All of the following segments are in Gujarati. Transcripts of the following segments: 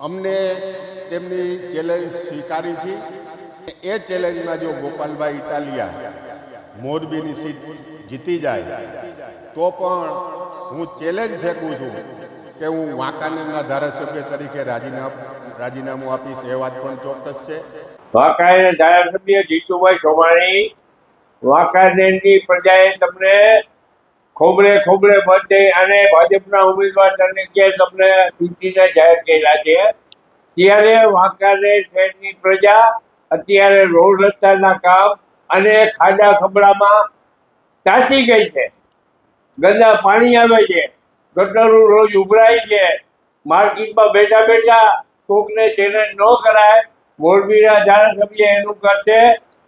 અમને તેમની ચેલેન્જ સ્વીકારી છે. એ ચેલેન્જમાં જો ગોપાલભાઈ ઇટાલિયા મોરબીની સીટ જીતી જાય, તો પણ હું ચેલેન્જ ફેંકું છું કે હું વાંકાનેરના ધારાસભ્ય તરીકે રાજીનામું રાજીનામું આપીશ, એ વાત પણ ચોક્કસ છે. વાંકાનેર ધારાસભ્ય જીતુભાઈ સોમાણી, વાંકાનેરની પ્રજાએ તમને ખોબરે ખોબરે મત અને ભાજપના ઉમેદવાર તરીકે તમને ચૂંટીને જાહેર કર્યા છે. ત્યારે વાંકાને શહેરની પ્રજા, અત્યારે રોડ રસ્તાના કામ અને ખાડા ખબડામાં તાતી ગઈ છે. ગંદા પાણી આવે છે. ગટરો રોજ ઉભરાય છે. માર્કેટમાં બેઠા બેઠા કોકને ચેલેન્જ ન કરાય. મોરબીના ધારાસભ્ય એનું કરશે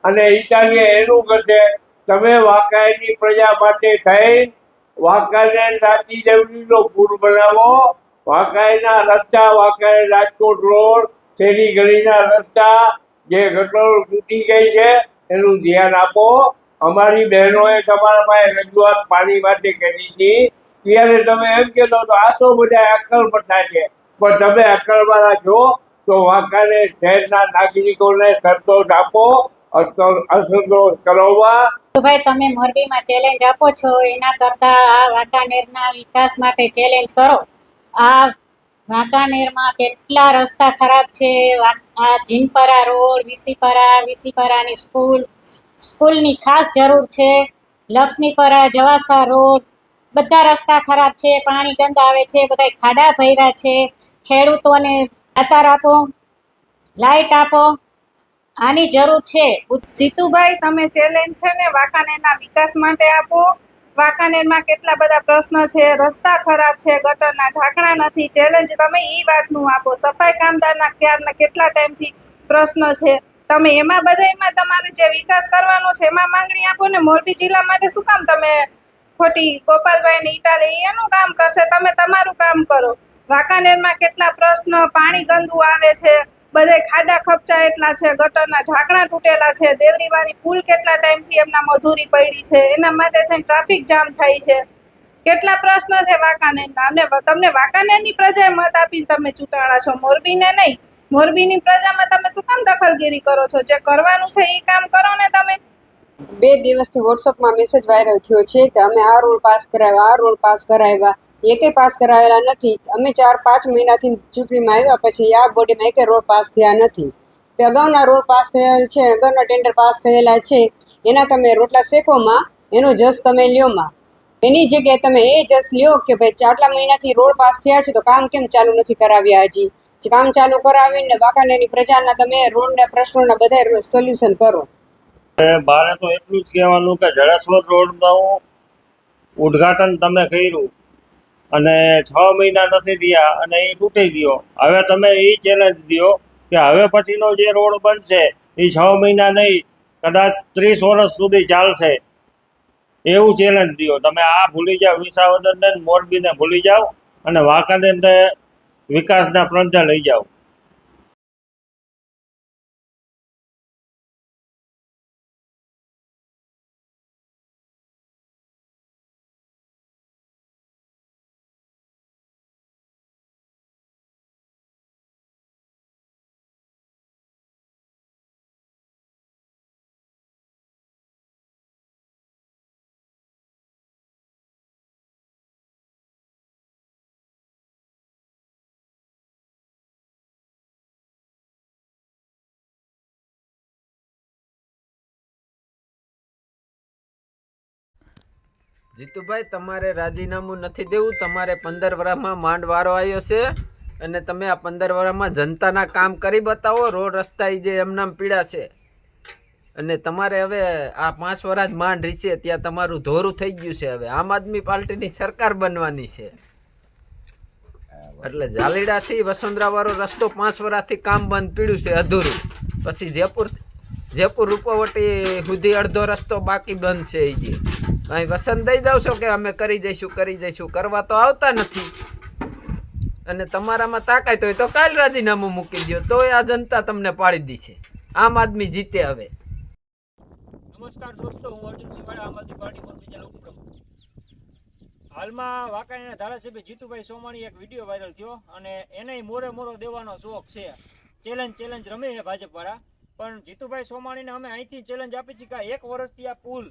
અને ઈટાલીએ એનું કરશે. તમે વાંકાનેરની પ્રજા માટે થઈ વાંકાનેર રાંચી દેવડીનો પૂર બનાવો. વાંકાનેરના રસ્તા, વાંકાનેર રાજકોટ રોડ, શેરી ગલીના રસ્તા, જે ગટરો તૂટી ગઈ છે, એનું ધ્યાન આપો. અમારી બહેનોએ તમારા પાસે રજૂઆત પાણી માટે કરી હતી. ત્યારે તમે એમ કહેતો તો આ તો બધા અક્કલ પઠા છે. પણ તમે અક્કલવાળા છો, તો વાંકાને શહેરના નાગરિકોને સંતોષ આપો. અસંતોષ અસંતોષ કરવા તો ભાઈ તમે મોરબીમાં ચેલેન્જ આપો છો, એના કરતા આ વાંકાનેરના વિકાસ માટે ચેલેન્જ કરો. આ વાંકાનેરમાં કેટલા રસ્તા ખરાબ છે આ જીનપરા રોડ, વિસીપરા, વિસીપરાની સ્કૂલ, સ્કૂલની ખાસ જરૂર છે, લક્ષ્મીપરા, જવાસા રોડ, બધા રસ્તા ખરાબ છે, પાણી ગંદા આવે છે, બધા ખાડા ભર્યા છે, ખેડૂતોને આતાર આપો લાઇટ આપો આની જરૂર છે. જીતુભાઈ, તમે ચેલેન્જ છે ને વાંકાનેરના વિકાસ માટે આપો. વાંકાનેરમાં કેટલા બધા પ્રશ્ન છે, રસ્તા ખરાબ છે, ગટરના ઢાંકણા નથી ચેલેન્જ તમે એ વાતનું આપો. સફાઈ કામદારના ક્યારના કેટલા ટાઈમથી પ્રશ્ન છે, તમે એમાં બધાયમાં તમારે જે વિકાસ કરવાનો છે, એમાં માંગણી આપો ને મોરબી જિલ્લા માટે શું કામ તમે ખોટી ગોપાલભાઈ ને ઇટાલી એનું કામ કરશે, તમે તમારું કામ કરો. વાંકાનેરમાં કેટલા પ્રશ્ન, પાણી ગંદુ આવે છે બધે ખાડા ખપચા એટલા છે, ગટરના ઢાંકણા તૂટેલા છે દેવરીવાળી પુલ કેટલા ટાઈમથી એમના મધુરી પડી છે, એના માટે થઈને ટ્રાફિક જામ થાય છે. કેટલા પ્રશ્નો છે વાંકાનેરના? અને તમને વાંકાનેરની પ્રજાએ મત આપીને તમે ચૂંટાણા છો, મોરબીને નહીં. મોરબીની પ્રજામાં તમે શું કામ દખલગીરી કરો છો? જે કરવાનું છે એ કામ કરો ને તમે. બે દિવસથી વોટ્સઅપમાં મેસેજ વાયરલ થયો છે કે અમે આ રોડ પાસ કરાવ્યા, આ રોડ પાસ કરાવ્યા. એકે પાસ કરાવેલા નથી. અમે ચાર પાંચ મહિનાથી ચૂંટણીમાં આવ્યા પછી આ બોડીમાં એકે રોડ પાસ થયા નથી. અગાઉના રોડ પાસ થયેલ છે, અગાઉના ટેન્ડર પાસ થયેલા છે, એના તમે રોટલા શેકોમાં એનો જસ તમે લ્યોમાં એની જગ્યાએ તમે એ જસ લ્યો કે ભાઈ આટલા મહિનાથી રોડ પાસ થયા છે તો કામ કેમ ચાલુ નથી કરાવ્યા હજી? કામ ચાલુ કરાવીને વાંકાનેરની પ્રજાના તમે રોડના પ્રશ્નોના બધા સોલ્યુશન કરો. મારે તો એટલું જ કહેવાનું કે જડેશ્વર રોડનું ઉદ્ઘાટન તમે કર્યું. અને છ મહિના નથી થયા અને એ તૂટી ગયો. હવે તમે એ ચેલેન્જ દો કે હવે પછીનો જે રોડ બનશે, એ છ મહિના નહીં, કદાચ ત્રીસ વર્ષ સુધી ચાલશે. એવું ચેલેન્જ દો તમે આ ભૂલી જાઓ વિસાવદરને મોરબીને ભૂલી જાઓ અને વાંકાનેરને વિકાસના પ્રંથે લઈ જાઓ. જીતુભાઈ, તમારે રાજીનામું નથી દેવું. તમારે પંદર વર્ષમાં માંડવારો આવ્યો છે. અને તમે આ પંદર વર્ષમાં જનતાના કામ કરી બતાવો. રોડ રસ્તા જે એમનામ પીડા છે. અને તમારે હવે આ પાંચ વર્ષ માંડ છે ત્યાં તમારું ધોરું થઈ ગયું છે હવે. આમ આદમી પાર્ટીની સરકાર બનવાની છે. એટલે જાલીડાથી વસુંધરા વાળો રસ્તો પાંચ વર્ષથી કામ બંધ પીડ્યું છે, અધૂરું. પછી જયપુર જયપુર રૂપવટી સુધી અડધો રસ્તો બાકી બંધ છે એ જે. અહીં વસંત દઈ જાવ છો કે અમે કરી જઈશું કરી જઈશું? કરવા તો આવતા નથી. અને તમારામાં તાકાત હોય તો કાલ રાજીનામું મૂકી દો તોય આ જનતા તમને પાડી દી છે. આમ આદમી જીતે હવે. નમસ્કાર દોસ્તો, હું અર્જુનસિંહ વાળા, આમ આદમી પાર્ટી પર બીજા ઉપક્રમ હાલમાં વાંકાણીના ધારાસભ્ય જીતુભાઈ સોમાણી એક વીડિયો વાયરલ થયો અને એને મોરે મોરો દેવાનો શોખ છે. ચેલેન્જ ચેલેન્જ રમે છે ભાજપવાળા. પણ જીતુભાઈ સોમાણીને અમે અહીંથી ચેલેન્જ આપી છે કે એક વર્ષથી આ પુલ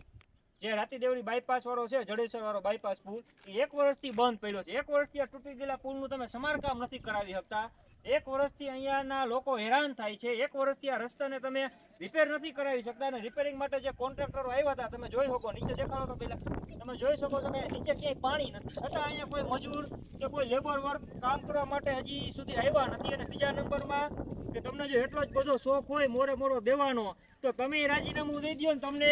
જે રાતીદેવડી બાયપાસ વાળો છે, જડેશ્વર વાળો બાયપાસ પુલ, એ એક વર્ષથી બંધ પડ્યો છે. એક વર્ષથી આ તૂટી ગયેલા પુલનું તમે સમારકામ નથી કરાવી શકતા. એક વર્ષથી અહીંયાના લોકો હેરાન થાય છે. એક વર્ષથી આ રસ્તાને તમે રિપેર નથી કરાવી શકતા અને રિપેરિંગ માટે જે કોન્ટ્રાક્ટરો આવ્યા હતા, તમે જોઈ શકો, નીચે દેખાડો તો પહેલાં તમે જોઈ શકો છો કે નીચે ક્યાંય પાણી નથી. છતાં અહીંયા કોઈ મજૂર કે કોઈ લેબર વર્ક કામ કરવા માટે હજી સુધી આવ્યા નથી અને બીજા નંબરમાં કે તમને જો એટલો જ બધો શોખ હોય, મોરે મોરો દેવાનો, તો તમે રાજીનામું દઈ દો ને તમને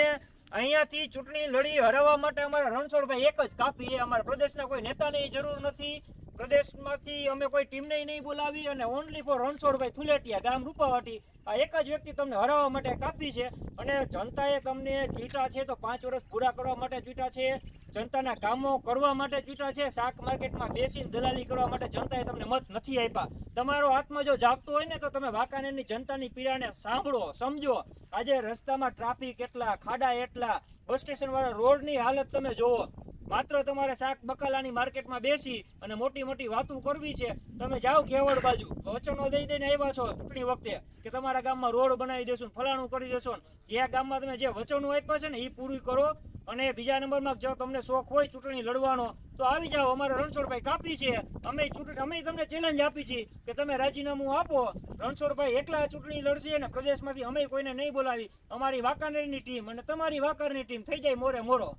અહીંયાથી ચૂંટણી લડી હરાવવા માટે અમારા રણછોડભાઈ એક જ કાપી અમારા પ્રદેશના કોઈ નેતાની જરૂર નથી. પ્રદેશમાંથી અમે કોઈ ટીમને નહીં બોલાવી અને ઓનલી ફોર રણછોડભાઈ થુલેટિયા ગામ રૂપાવાટી. આ એક જ વ્યક્તિ તમને હરાવવા માટે કાપી છે. અને જનતાએ તમને ચૂંટા છે તો પાંચ વર્ષ પૂરા કરવા માટે ચૂંટા છે. જનતાના કામો કરવા માટે ચૂંટા છે. શાક માર્કેટમાં બેસીને દલાલી કરવા માટે જનતાએ તમને મત નથી આપ્યા. તમારો આત્મા જો જાગતો હોય ને તો તમે વાંકાનેરની જનતાની પીડાને સાંભળો, સમજો. આજે રસ્તામાં ટ્રાફિક એટલા, ખાડા એટલા, બસ સ્ટેશન વાળા રોડની હાલત તમે જોવો માત્ર તમારે શાક બકાલાની માર્કેટમાં બેસી અને મોટી મોટી વાતો કરવી છે. તમે જાઓ ઘેવડ બાજુ. વચનો દઈ દઈને આવ્યા છો ચૂંટણી વખતે કે તમારા ગામમાં રોડ બનાવી દેશું ફલાણું કરી દેશો જે ગામમાં તમે જે વચનો આપ્યા છે ને એ પૂરી કરો. અને બીજા નંબરમાં જો તમને શોખ હોય ચૂંટણી લડવાનો, તો આવી જાઓ. અમારે રણછોડભાઈ કાપી છે. અમે ચૂંટણી, અમે તમને ચેલેન્જ આપી છે કે તમે રાજીનામું આપો. રણછોડભાઈ એકલા ચૂંટણી લડશે અને પ્રદેશમાંથી અમે કોઈને નહીં બોલાવી. અમારી વાંકાનેરની ટીમ અને તમારી વાંકાનેરની ટીમ થઈ જાય મોરે મોરો.